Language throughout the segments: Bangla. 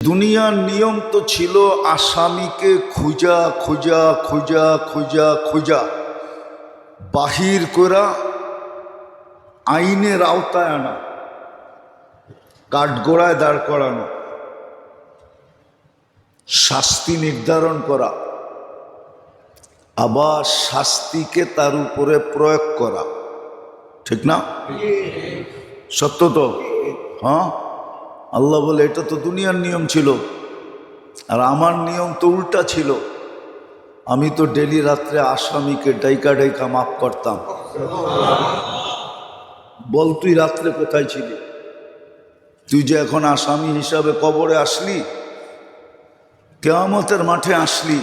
দুনিয়ার নিয়ম তো ছিল আসামিকে খুঁজা খুঁজা খুঁজা খুঁজা খুঁজা। বাহির করা আইনের আওতায় আনা, কাঠগোড়ায় দাঁড় করানো, শাস্তি নির্ধারণ করা, আবার শাস্তিকে তার উপরে প্রয়োগ করা। ঠিক না? সত্য তো? হ্যাঁ? আল্লাহ বলে, এটা তো দুনিয়ার নিয়ম ছিল আর আমার নিয়ম তো উল্টা ছিল। আমি তো ডেলি রাত্রে আসামিকে ডাইকা ডাইকা মাফ করতাম। বল, তুই রাত্রে কোথায় ছিলি? তুই যে এখন আসামি হিসাবে কবরে আসলি, কেয়ামতের মাঠে আসলি,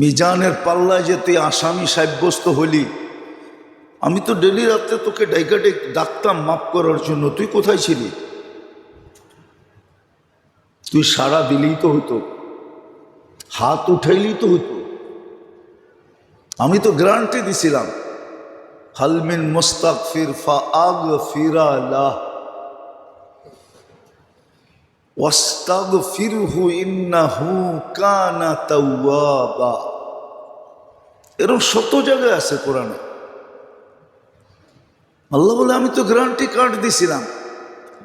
মিজানের পাল্লায় যে তুই আসামি সাব্যস্ত হলি, আমি তো ডেলি রাত্রে তোকে ডাইকা ডাকতাম মাফ করার জন্য। তুই কোথায় ছিলি? তুই সারা দিলেই তো হতো। হাত উঠাইলেই তো হতো। আমি তো গ্যারান্টি দিছিলাম। হালমিন মুস্তাক ফির ফা আগ ফিরা লাহ এরকম শত জায়গায় আছে কোরআনে। আল্লাহ বলে, আমি তো গ্যারান্টি কার্ড দিছিলাম।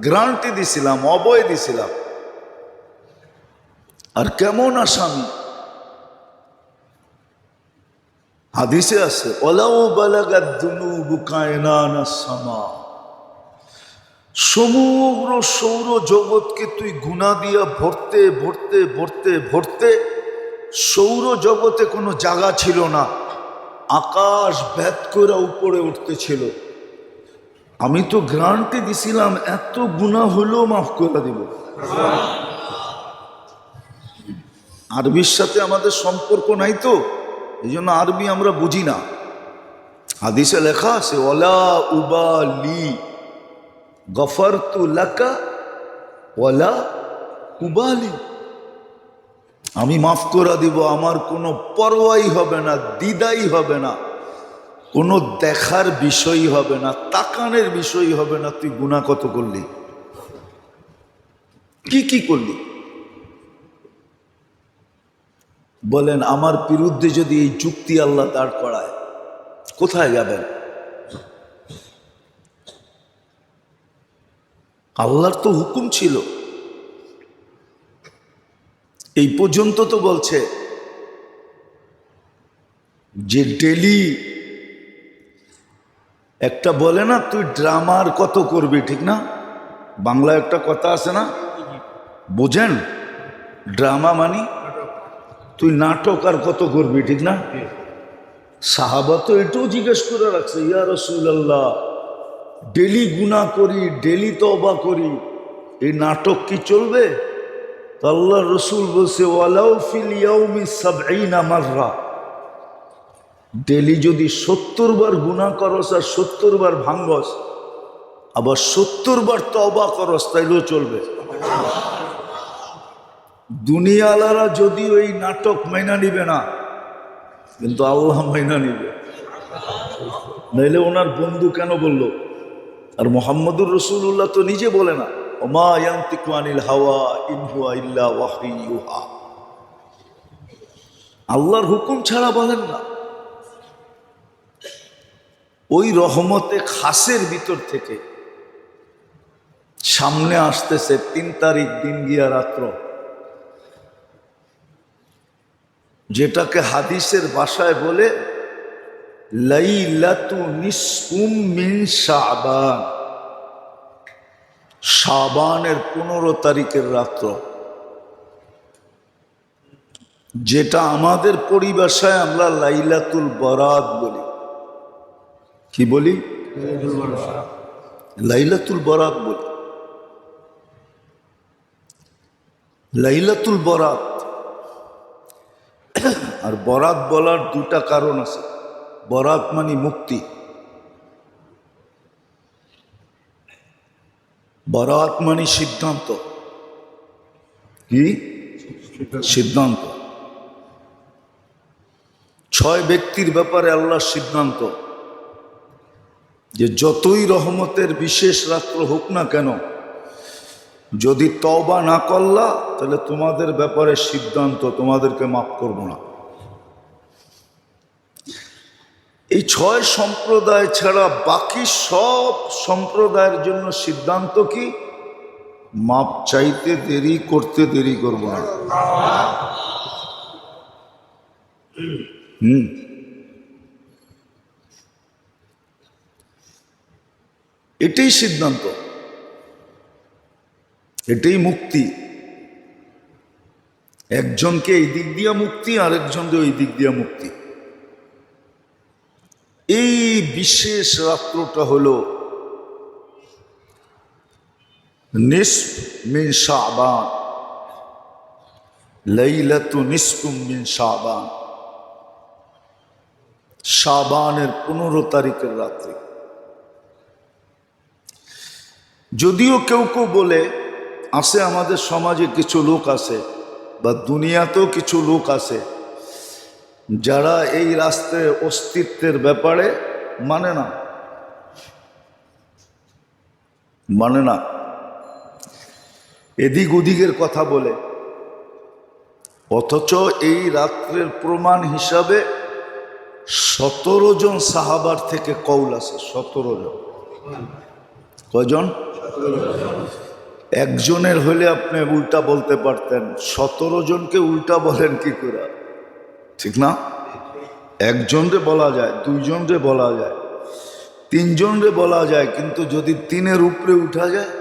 গ্যারান্টি দিছিলাম, অবয় দিছিলাম। আর কেমন আসামি? হাদিসে আছে ওলাও বালাগাদ দুনুবু কায়নানা সামা। সমগ্র সৌর জগৎকে তুই গুণা দিয়া ভরতে ভরতে ভরতে ভরতে সৌর জগতে কোনো জায়গা ছিল না। আকাশ ব্যাত করে উপরে উঠতেছিল। আমি তো গ্রান্টি দিছিলাম, এত গুণা হলেও মাফ করে দিব। আরবির সাথে আমাদের সম্পর্ক নাই তো এই জন্য আরবি আমরা বুঝি না। হাদিসে লেখা আছে ওলা উবালি গফর তু লাকা ওলা উবালি। আমি মাফ করে দিব, আমার কোনো পরোয়াই হবে না দিদাই হবে না, কোনো দেখার বিষয় হবে না, তাকানের বিষয় হবে না, তুই গুণা কত করলি? কি কি করলি? বলেন, আমার বিরুদ্ধে যদি এই যুক্তি আল্লাহ দাঁড় করায়, কোথায় যাবেন? আল্লাহর তো হুকুম ছিল। এই পর্যন্ত তো বলছে যে ডেলি একটা বলে না, তুই ড্রামার কত করবি? ঠিক না? বাংলা একটা কথা আছে না? বোঝেন? ড্রামা মানি তুই নাটক আর কত করবি, ঠিক না? সাহাবা তো এটাও জিজ্ঞেস করে রাখছে, ইয়া রসুল্লাহ ডেলি গুণা করি, ডেলি তবা করি, এই নাটক কি চলবে? তো আল্লাহ রসুল বলছে ডেলি যদি সত্তর বার গুণা করস আর সত্তর বার ভাঙ্গস আবার সত্তর বার তবা করস, তাইলেও চলবে। দুনিয়ালারা যদি ওই নাটক মাইনা নিবে না, কিন্তু আল্লাহ মাইনা নিবে। নাইলে ওনার বন্ধু কেন বলল? আর মোহাম্মদুর রসুল্লাহ তো নিজে বলে না হাওয়া আল্লাহর হুকুম ছাড়া বলেন না। ওই রহমতে খাসের ভিতর থেকে সামনে আসতেছে তিন তারিখ দিন গিয়া রাত্র। যেটাকে হাদিসের ভাষায় বলে, লাইলাতু মিন শাবান। শাবানের পনেরো তারিখের রাত্র। যেটা আমাদের পরিভাষায় আমরা লাইলাতুল বরাত বলি। কি বলি? লাইলাতুল বরাত বলি। লাইলাতুল বরাত আর বরাত বলার দুটা কারণ আছে। বরাত মানে মুক্তি। বরাত মানে সিদ্ধান্ত। কি? সিদ্ধান্ত। ছয় ব্যক্তির ব্যাপারে আল্লাহর সিদ্ধান্ত। যে যতই রহমতের বিশেষ রাত্র হোক না কেন, যদি তওবা না করলা, তাহলে তোমাদের ব্যাপারে সিদ্ধান্ত তোমাদেরকে মাফ করব না। এই ছয় সম্প্রদায় ছাড়া বাকি সব সম্প্রদায়ের জন্য সিদ্ধান্ত কি? মাপ চাইতে দেরি, করতে দেরি করব না। হুম। এটাই সিদ্ধান্ত। এটাই মুক্তি। একজনকে এই দিক দিয়া মুক্তি, আরেকজনকে ওই দিক দিয়া মুক্তি। এই বিশেষ রাত্রটা হলো নিসফ মিন শাবান, লাইলাতু শাবান। শাবানের পনেরো তারিখের রাত্রি। যদিও কেউ কেউ বলে, আছে আমাদের সমাজে কিছু লোক আছে বা দুনিয়াতেও কিছু লোক আছে যারা এই রাস্তায় অস্তিত্বের ব্যাপারে মানে না। মানে না। এদিক ওদিকের কথা বলে। অথচ এই রাত্রের প্রমাণ হিসাবে সতেরো জন সাহাবার থেকে কৌল আছে, সতেরো জন। কয়জন? একজনের হলে আপনি উল্টা বলতে পারতেন। সতেরো জনকে উল্টা বলেন কি করে? ঠিক না? একজনরে বলা যায়, দুইজনরে বলা যায়, তিনজনরে বলা যায়, কিন্তু যদি তিনের উপরে উঠা যায়,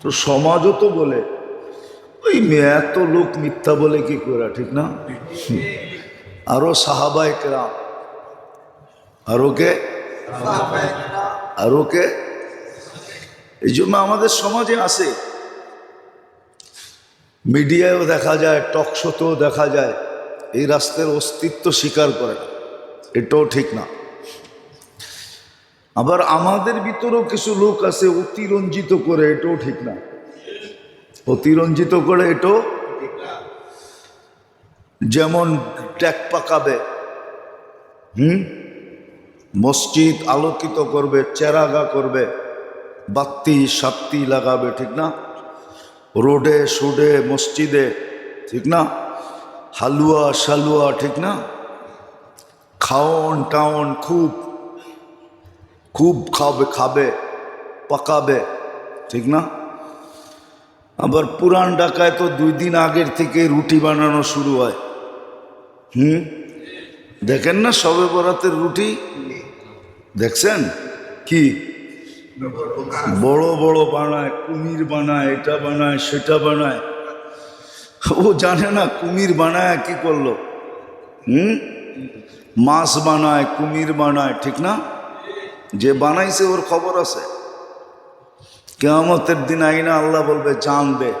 তো সমাজও তো বলে, ওই এত লোক মিথ্যা বলে কি করে, ঠিক না? আরও সাহাবাই কেরাম, আরও কে? আরও কে? এই জন্য আমাদের সমাজে আছে। মিডিয়ায়ও দেখা যায়, টক শোতেও দেখা যায়। এই রাস্তার অস্তিত্ব স্বীকার করে না। এটাও ঠিক না। আবার আমাদের ভিতরেও কিছু লোক আছে অতিরঞ্জিত করে, এটাও ঠিক না। অতিরঞ্জিত করে এটাও যেমন ট্যাক পাকাবে, হুম? মসজিদ আলোকিত করবে, চেরাগা করবে, বাত্তি সাত্তি লাগাবে, ঠিক না? রোডে, সুডে, মসজিদে, ঠিক না? হালুয়া শালুয়া, ঠিক না? খাওন টাউন খুব খুব খাবে খাবে, পাকাবে, ঠিক না? আবার পুরান ঢাকায় তো দুই দিন আগের থেকে রুটি বানানো শুরু হয়। হুম? দেখেন না সবে বরাতের রুটি? দেখছেন? কি? বড় বড় বানায় কুমির বানায়, এটা বানায়, সেটা বানায়। ও জানে না কুমির বানায়, কি করল? হুম? মাছ বানায়, কুমির বানায়, ঠিক না? যে বানাইছে, ওর খবর আছে। কেয়ামতের দিন আইনা আল্লাহ বলবে, জানবে।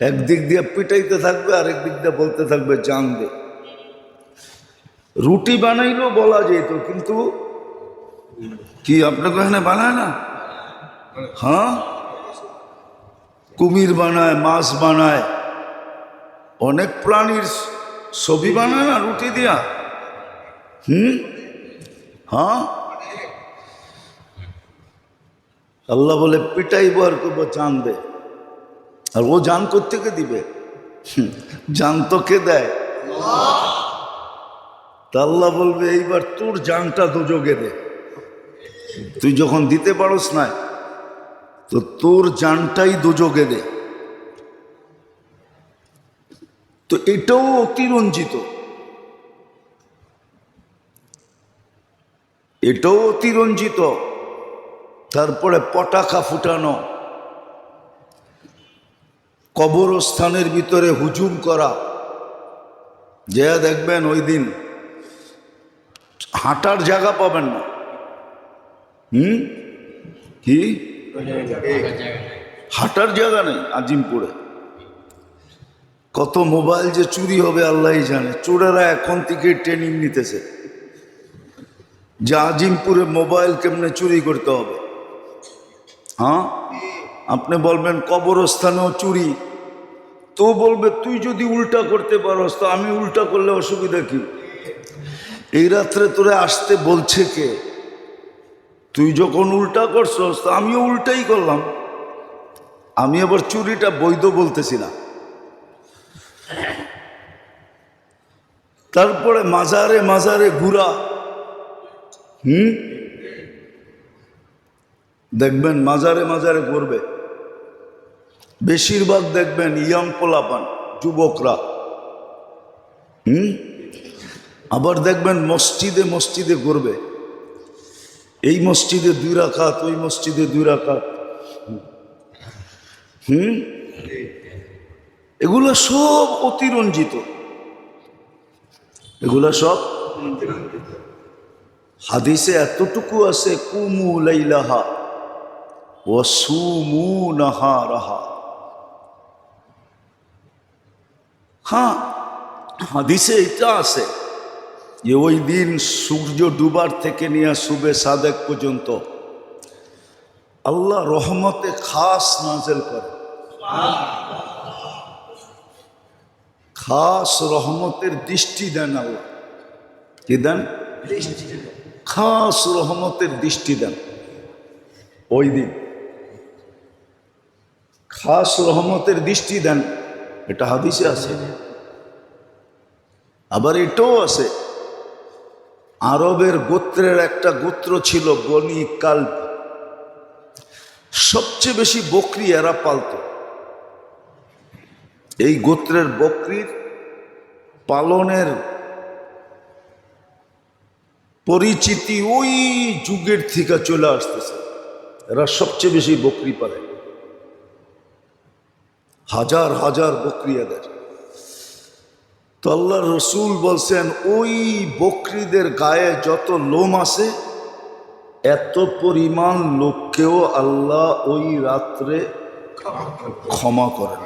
একদিক দিয়ে পিটাইতে থাকবে আর একদিক দিয়ে বলতে থাকবে, জানবে। রুটি বানাইলেও বলা যেত, কিন্তু কি আপনাকে এখানে বানায় না? হ্যাঁ? কুমির বানায়, মাছ বানায়। অনেক প্রাণীর ছবি বানায় না, রুটি দিয়া? হুম? হ্যাঁ? আল্লাহ বলে, পিটাইব আর করব জানবে আর ও জান থেকে দিবে? জান তো কে দেয়। তা আল্লাহ বলবে, এইবার তোর জানটা দুযোগে দে। তুই যখন দিতে পারস না তো তোর জানটাই দুযোগে দে। তো এটাও অতিরঞ্জিত। এটাও অতিরঞ্জিত। তারপরে পটাকা ফুটানো। কবরস্থানের ভিতরে হুজুম করা। যে দেখবেন ওই দিন হাঁটার জায়গা পাবেন না। হুম? কি? হাঁটার জায়গা নেই আজিমপুরে। কত মোবাইল যে চুরি হবে আল্লাহ জানে। চোরেরা এখন থেকে ট্রেনিং নিতেছে। যে আজিমপুরে মোবাইল কেমনে চুরি করতে হবে? হ্যাঁ? আপনি বলবেন, কবরস্থানেও চুরি। তো বলবে, তুই যদি উল্টা করতে পারস, তো আমি উল্টা করলে অসুবিধা কি? এই রাত্রে তোরে আসতে বলছে কে? তুই যখন উল্টা করছস, তা আমিও উল্টাই করলাম। আমি আবার চুরিটা বৈধ বলতেছি না তারপরে মাজারে মাজারে ঘুরা। হুম? দেখবেন মাজারে মাজারে ঘুরবে। বেশিরভাগ দেখবেন ইয়াং পোলাপান, যুবকরা। হুম? আবার দেখবেন মসজিদে মসজিদে ঘুরবে। এই মসজিদে দুই রাখাত ওই মসজিদে দুই রাখাত হুম? এগুলো সব অতিরঞ্জিত। এগুলো সব হাদিসে এতটুকু আছে, কুমু লাইলাহা ও সুমু নাহা রাহা হ্যাঁ হাদিসে এটা আছে। যে ওই দিন সূর্য ডুবার থেকে নিয়ে শুবে সাদেক পর্যন্ত। আল্লাহ রহমতে খাস নাজেল করে। খাস রহমতের দৃষ্টি দেন আল্লাহ। কি দেন? খাস রহমতের দৃষ্টি দেন। ওই দিন। খাস রহমতের দৃষ্টি দেন। এটা হাদিসে আছে। আবার এটাও আছে। আরবের গোত্রের একটা গোত্র ছিল বনি কাল্প। সবচেয়ে বেশি বকরি এরা পালত। এই গোত্রের বকরির পালনের পরিচিতি ওই যুগের থেকে চলে আসতেছে। এরা সবচেয়ে বেশি বকরি পালে। হাজার হাজার বকরি এদের। তো আল্লাহ রসুল বলছেন, ওই বকরিদের গায়ে যত লোম আছে, এত পরিমাণ লোককেও আল্লাহ ওই রাত্রে ক্ষমা করেন।